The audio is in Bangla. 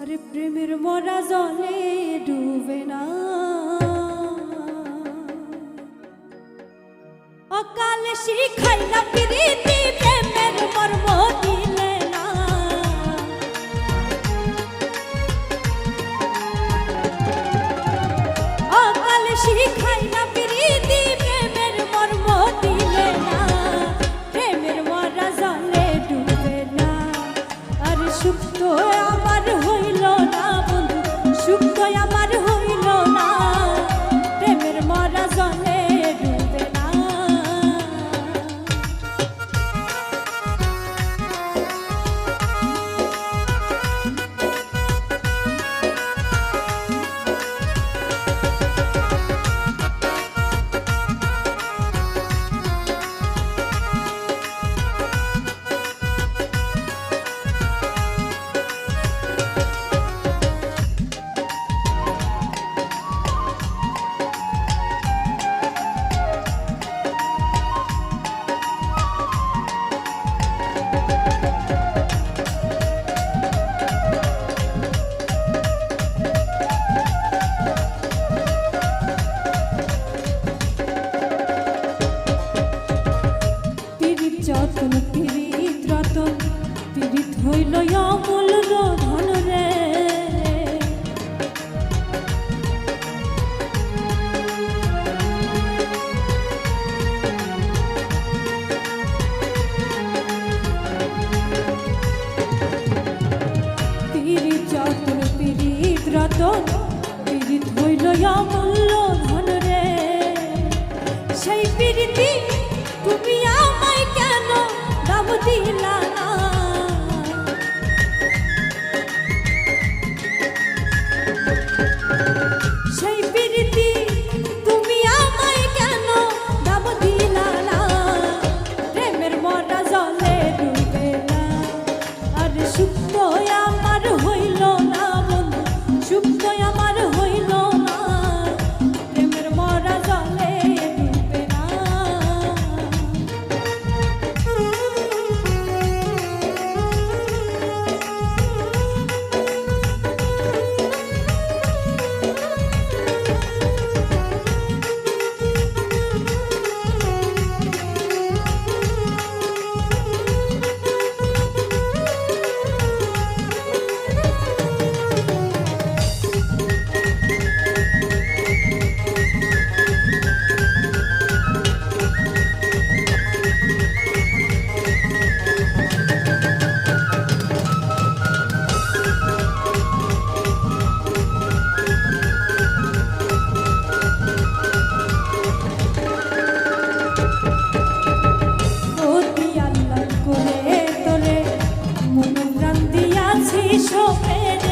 আরে প্রেমের মরা জলে ডুবে না। অকালে শ্রী খাইলা প্রীতি যতন, পীড়িত রতন, পীড়িত হইল অমূল রধন রে। পীড়িত যতন, পীড়িত রতন, পীড়িত হইল অমূল দিলা না show